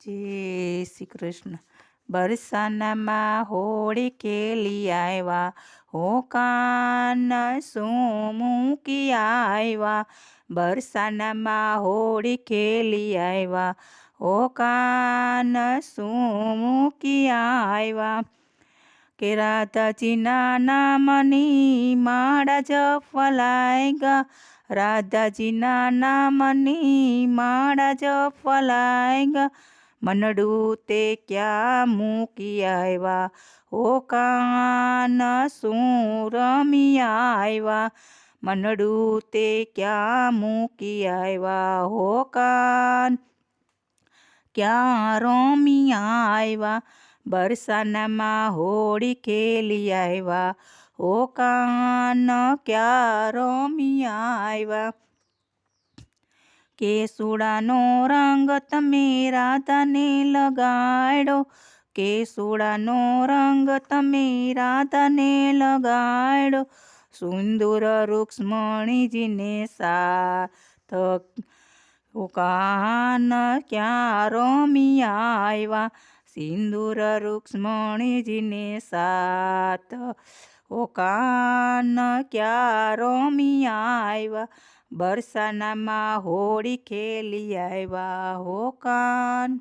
જય શ્રી કૃષ્ણ. બરસાનામાં હોળી કેલી આવ્યા હો કાન શું મૂકી આવ્યા બરસાનામાં હોળી કેલી આવ્યા હો કાન શું મૂકી આવ્યા કે રાધાજીના નામની માળા જપલાઈ ગા રાધાજીના નામની માળા જપલાઈ ગા મનડું તે ક્યાં મૂકી આવ્યા હો કાન શું રમી આવ્યા મનડું તે ક્યાં મૂકી આવ્યા હો કાન ક્યાં રમી આવ્યા બરસાનામાં હોળી ખેલી આવ્યા ઓ કાન ક્યાં રમી આવ્યા કેસુડાનો રંગ તમે રાધાને લગાડો. કેસુડાનો રંગ તમે રાધાને લગાડો. સુંદર રૂક્ષ્મણીજીને સાથ કાન ક્યાં રમી આવ્યા? સિંદૂર રૂક્ષ્મણીજીને સાથ ઓ કાન ક્યારો રમી આવ્યા બરસાનામાં હોળી ખેલી આવ્યા હો કાન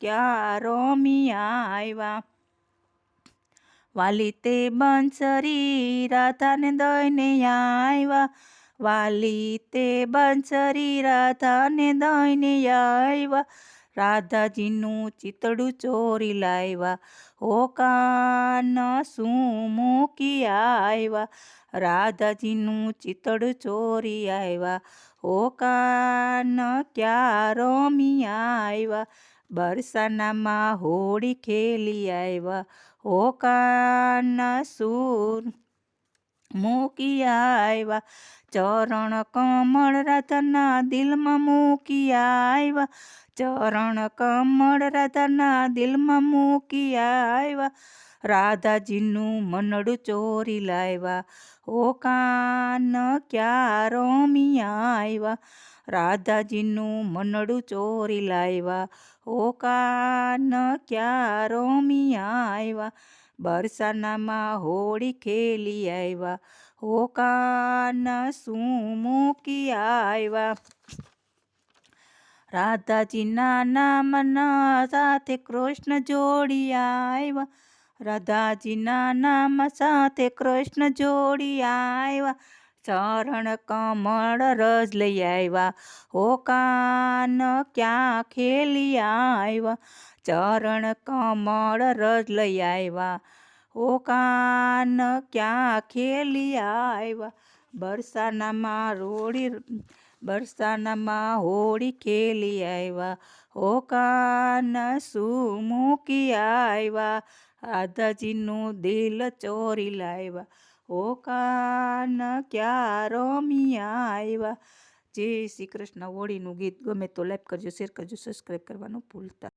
ક્યારો રમી આવ્યા વાલી તે બંસરી, રાધાને દઈને આવ્યા વાલી તે બંસરી, રાધાને દઈને આવ્યા રાધાજીનું ચિતડું ચોરી લાવ્યા હો કાન શું મૂકી આવ્યા રાધાજીનું ચિતડું ચોરી આવ્યા હો કાન ક્યાં રોમી આવ્યા બરસાનામાં હોળી ખેલી આવ્યા હો કાન શું મૂકી આવ્યા ચરણ કમળ રાધાના દિલમાં મૂકી આવ્યા. ચરણ કમળ રાધાના દિલમાં મૂકી આવ્યા. રાધાજીનું મનડું ચોરી લાવ્યા. ઓ કાન ક્યાં રોમી આવ્યા. રાધાજીનું મનડું ચોરી લાવ્યા. ઓ કાન ક્યાં રોમી આવ્યા. બરસાનામાં હોળી ખેલી આવ્યા. હો કાન શું મૂકી આવ્યા? રાધાજીના નામના સાથે કૃષ્ણ જોડી આવ્યા. રાધાજીના નામ સાથે કૃષ્ણ જોડી આવ્યા. ચરણ કમળ રજ લઈ આવ્યા. હો કાન ક્યાં ખેલી આવ્યા? ચરણ કમળ રજ લઈ આવ્યા. હો કાન, ક્યાં ખેલી આવ્યા બરસાનામાં રોડી બરસાનામાં હોળી ખેલી આવ્યા ઓ કાન, શું મૂકી આવ્યા રાધાજીનું દિલ ચોરી લાવ્યા ઓ કાન, ક્યાં રમી આવ્યા જય શ્રી કૃષ્ણ. હોળીનું ગીત ગમે તો લાઈક કરજો, શેર કરજો, સબસ્ક્રાઈબ કરવાનું ભૂલતા